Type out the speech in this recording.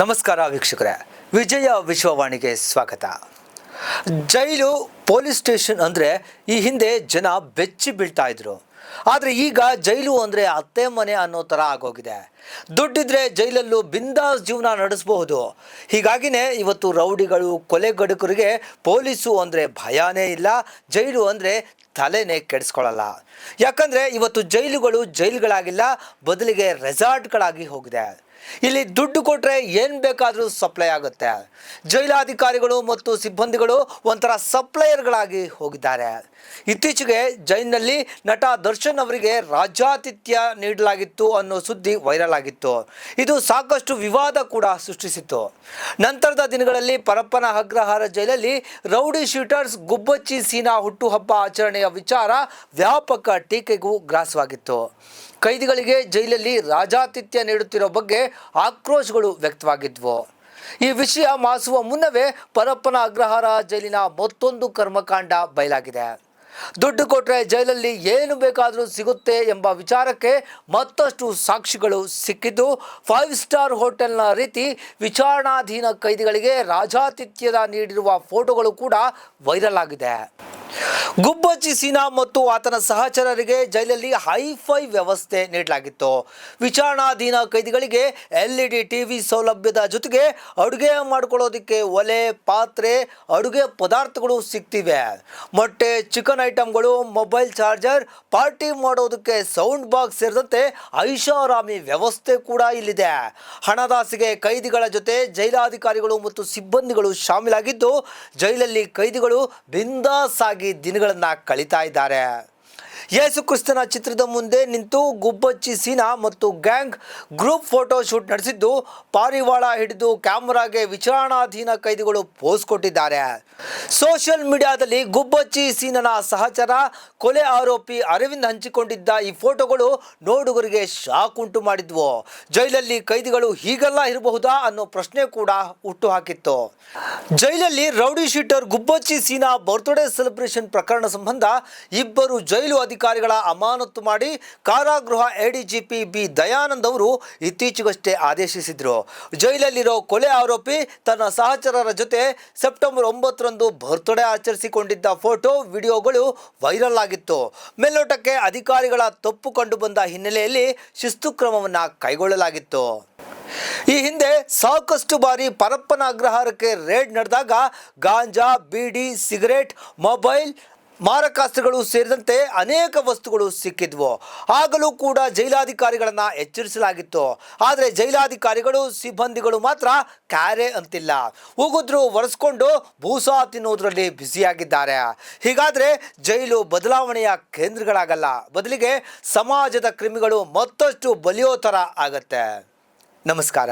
ನಮಸ್ಕಾರ ವೀಕ್ಷಕರೇ. ವಿಜಯ ವಿಶ್ವವಾಣಿಗೆ ಸ್ವಾಗತ. ಜೈಲು ಪೊಲೀಸ್ ಸ್ಟೇಷನ್ ಅಂದರೆ ಈ ಹಿಂದೆ ಜನ ಬೆಚ್ಚಿ ಬೀಳ್ತಾ ಇದ್ರು. ಆದರೆ ಈಗ ಜೈಲು ಅಂದರೆ ಅತ್ತೆ ಮನೆ ಅನ್ನೋ ಥರ ಆಗೋಗಿದೆ. ದುಡ್ಡಿದ್ರೆ ಜೈಲಲ್ಲೂ ಬಿಂದಾಸ್ ಜೀವನ ನಡೆಸಬಹುದು. ಹೀಗಾಗಿನೇ ಇವತ್ತು ರೌಡಿಗಳು ಕೊಲೆಗಡುಕರಿಗೆ ಪೊಲೀಸು ಅಂದರೆ ಭಯನೇ ಇಲ್ಲ, ಜೈಲು ಅಂದರೆ ತಲೆನೇ ಕೆಡಿಸ್ಕೊಳ್ಳಲ್ಲ ಯಾಕಂದರೆ ಇವತ್ತು ಜೈಲುಗಳು ಜೈಲುಗಳಾಗಿಲ್ಲ, ಬದಲಿಗೆ ರೆಸಾರ್ಟ್ಗಳಾಗಿ ಹೋಗಿದೆ. ಇಲ್ಲಿ ದುಡ್ಡು ಕೊಟ್ಟರೆ ಏನು ಬೇಕಾದರೂ ಸಪ್ಲೈ ಆಗುತ್ತೆ. ಜೈಲಾಧಿಕಾರಿಗಳು ಮತ್ತು ಸಿಬ್ಬಂದಿಗಳು ಒಂಥರ ಸಪ್ಲೈಯರ್ಗಳಾಗಿ ಹೋಗಿದ್ದಾರೆ. ಇತ್ತೀಚೆಗೆ ಜೈಲಿನಲ್ಲಿ ನಟ ದರ್ಶನ್ ಅವರಿಗೆ ರಾಜ್ಯಾತಿಥ್ಯ ನೀಡಲಾಗಿತ್ತು ಅನ್ನೋ ಸುದ್ದಿ ವೈರಲ್ ಆಗಿತ್ತು. ಇದು ಸಾಕಷ್ಟು ವಿವಾದ ಕೂಡ ಸೃಷ್ಟಿಸಿತ್ತು. ನಂತರದ ದಿನಗಳಲ್ಲಿ ಪರಪ್ಪನ ಅಗ್ರಹಾರ ಜೈಲಲ್ಲಿ ರೌಡಿ ಶೂಟರ್ಸ್ ಗುಬ್ಬಚ್ಚಿ ಸೀನಾ ಹುಟ್ಟುಹಬ್ಬ ಆಚರಣೆಯ ವಿಚಾರ ವ್ಯಾಪಕ ಟೀಕೆಗೂ ಗ್ರಾಸವಾಗಿತ್ತು. ಕೈದಿಗಳಿಗೆ ಜೈಲಲ್ಲಿ ರಾಜಾತಿಥ್ಯ ನೀಡುತ್ತಿರೋ ಬಗ್ಗೆ ಆಕ್ರೋಶಗಳು ವ್ಯಕ್ತವಾಗಿದ್ವು. ಈ ವಿಷಯ ಮಾಸುವ ಮುನ್ನವೇ ಪರಪ್ಪನ ಅಗ್ರಹಾರ ಜೈಲಿನ ಮತ್ತೊಂದು ಕರ್ಮಕಾಂಡ ಬಯಲಾಗಿದೆ. ದುಡ್ಡು ಕೊಟ್ಟರೆ ಜೈಲಲ್ಲಿ ಏನು ಬೇಕಾದರೂ ಸಿಗುತ್ತೆ ಎಂಬ ವಿಚಾರಕ್ಕೆ ಮತ್ತಷ್ಟು ಸಾಕ್ಷಿಗಳು ಸಿಕ್ಕಿದ್ದು, ಫೈವ್ ಸ್ಟಾರ್ ಹೋಟೆಲ್ನ ರೀತಿ ವಿಚಾರಣಾಧೀನ ಕೈದಿಗಳಿಗೆ ರಾಜಾತಿಥ್ಯದ ನೀಡಿರುವ ಫೋಟೋಗಳು ಕೂಡ ವೈರಲ್ ಆಗಿದೆ. ಗುಬ್ಬಚ್ಚಿ ಸೀನಾ ಮತ್ತು ಆತನ ಸಹಚರರಿಗೆ ಜೈಲಲ್ಲಿ ಹೈಫೈ ವ್ಯವಸ್ಥೆ ನೀಡಲಾಗಿತ್ತು. ವಿಚಾರಣಾಧೀನ ಕೈದಿಗಳಿಗೆ ಎಲ್ ಇ ಡಿ ಟಿವಿ ಸೌಲಭ್ಯದ ಜೊತೆಗೆ ಅಡುಗೆ ಮಾಡ್ಕೊಳ್ಳೋದಕ್ಕೆ ಒಲೆ, ಪಾತ್ರೆ, ಅಡುಗೆ ಪದಾರ್ಥಗಳು ಸಿಗ್ತಿವೆ. ಮೊಟ್ಟೆ, ಚಿಕನ್ ಐಟಮ್ಗಳು ಮೊಬೈಲ್ ಚಾರ್ಜರ್, ಪಾರ್ಟಿ ಮಾಡೋದಕ್ಕೆ ಸೌಂಡ್ ಬಾಕ್ಸ್ ಸೇರಿದಂತೆ ಐಷಾರಾಮಿ ವ್ಯವಸ್ಥೆ ಕೂಡ ಇಲ್ಲಿದೆ. ಹಣದಾಸಿಗೆ ಕೈದಿಗಳ ಜೊತೆ ಜೈಲಾಧಿಕಾರಿಗಳು ಮತ್ತು ಸಿಬ್ಬಂದಿಗಳು ಶಾಮೀಲಾಗಿದ್ದು, ಜೈಲಲ್ಲಿ ಕೈದಿಗಳು ಬಿಂದಾಸ್ ಆಗಿ ದಿನಗಳನ್ನು ಕಳೀತಾ ಇದ್ದಾರೆ. ಯೇಸು ಕ್ರಿಸ್ತನ ಚಿತ್ರದ ಮುಂದೆ ನಿಂತು ಗುಬ್ಬಚ್ಚಿ ಸೀನಾ ಮತ್ತು ಗ್ಯಾಂಗ್ ಗ್ರೂಪ್ ಫೋಟೋ ಶೂಟ್ ನಡೆಸಿದ್ದು, ಪಾರಿವಾಳ ಹಿಡಿದು ಕ್ಯಾಮರಾಗೆ ವಿಚಾರಣಾಧೀನ ಕೈದಿಗಳು ಪೋಸ್ ಕೊಟ್ಟಿದ್ದಾರೆ. ಸೋಷಿಯಲ್ ಮೀಡಿಯಾದಲ್ಲಿ ಗುಬ್ಬಚ್ಚಿ ಸೀನನ ಸಹಚರ, ಕೊಲೆ ಆರೋಪಿ ಅರವಿಂದ್ ಹಂಚಿಕೊಂಡಿದ್ದ ಈ ಫೋಟೋಗಳು ನೋಡುಗರಿಗೆ ಶಾಕ್ ಉಂಟು ಮಾಡಿದ್ವು. ಜೈಲಲ್ಲಿ ಕೈದಿಗಳು ಹೀಗೆಲ್ಲ ಇರಬಹುದಾ ಅನ್ನೋ ಪ್ರಶ್ನೆ ಕೂಡ ಹುಟ್ಟು ಹಾಕಿತ್ತು. ಜೈಲಲ್ಲಿ rowdy sheeter Gubbachchi Seena birthday celebration ಪ್ರಕರಣ ಸಂಬಂಧ ಇಬ್ಬರು ಜೈಲು ಅಧಿಕಾರಿಗಳ ಅಮಾನತು ಮಾಡಿ ಕಾರಾಗೃಹ ಎಡಿಜಿಪಿ ಬಿ ದಯಾನಂದ್ ಅವರು ಇತ್ತೀಚೆಗಷ್ಟೇ ಆದೇಶಿಸಿದ್ರು. ಜೈಲಲ್ಲಿರೋ ಕೊಲೆ ಆರೋಪಿ ತನ್ನ ಸಹಚರರ ಜೊತೆ ಸೆಪ್ಟೆಂಬರ್ ಒಂಬತ್ತರಂದು ಬರ್ತ್ಡೇ ಆಚರಿಸಿಕೊಂಡಿದ್ದ ಫೋಟೋ, ವಿಡಿಯೋಗಳು ವೈರಲ್ ಆಗಿತ್ತು. ಮೇಲ್ನೋಟಕ್ಕೆ ಅಧಿಕಾರಿಗಳ ತಪ್ಪು ಕಂಡು ಬಂದ ಹಿನ್ನೆಲೆಯಲ್ಲಿ ಶಿಸ್ತು ಕ್ರಮವನ್ನು ಕೈಗೊಳ್ಳಲಾಗಿತ್ತು. ಈ ಹಿಂದೆ ಸಾಕಷ್ಟು ಬಾರಿ ಪರಪ್ಪನ ಅಗ್ರಹಾರಕ್ಕೆ ರೇಡ್ ನಡೆದಾಗ ಗಾಂಜಾ, ಬೀಡಿ, ಸಿಗರೇಟ್, ಮೊಬೈಲ್ ಮಾರಕಾಸ್ತ್ರಗಳು ಸೇರಿದಂತೆ ಅನೇಕ ವಸ್ತುಗಳು ಸಿಕ್ಕಿದ್ವು. ಆಗಲೂ ಕೂಡ ಜೈಲಾಧಿಕಾರಿಗಳನ್ನು ಎಚ್ಚರಿಸಲಾಗಿತ್ತು. ಆದರೆ ಜೈಲಾಧಿಕಾರಿಗಳು, ಸಿಬ್ಬಂದಿಗಳು ಮಾತ್ರ ಕ್ಯಾರೆ ಅಂತಿಲ್ಲ. ಉಗಿದ್ರು ಒರೆಸ್ಕೊಂಡು ಭೂಸ ತಿನ್ನುವುದರಲ್ಲಿ ಬ್ಯುಸಿಯಾಗಿದ್ದಾರೆ. ಹೀಗಾದರೆ ಜೈಲು ಬದಲಾವಣೆಯ ಕೇಂದ್ರಗಳಾಗಲ್ಲ. ಬದಲಿಗೆ ಸಮಾಜದ ಕ್ರಿಮಿಗಳು ಮತ್ತಷ್ಟು ಬಲಿಯೋ ಥರ ಆಗತ್ತೆ. ನಮಸ್ಕಾರ.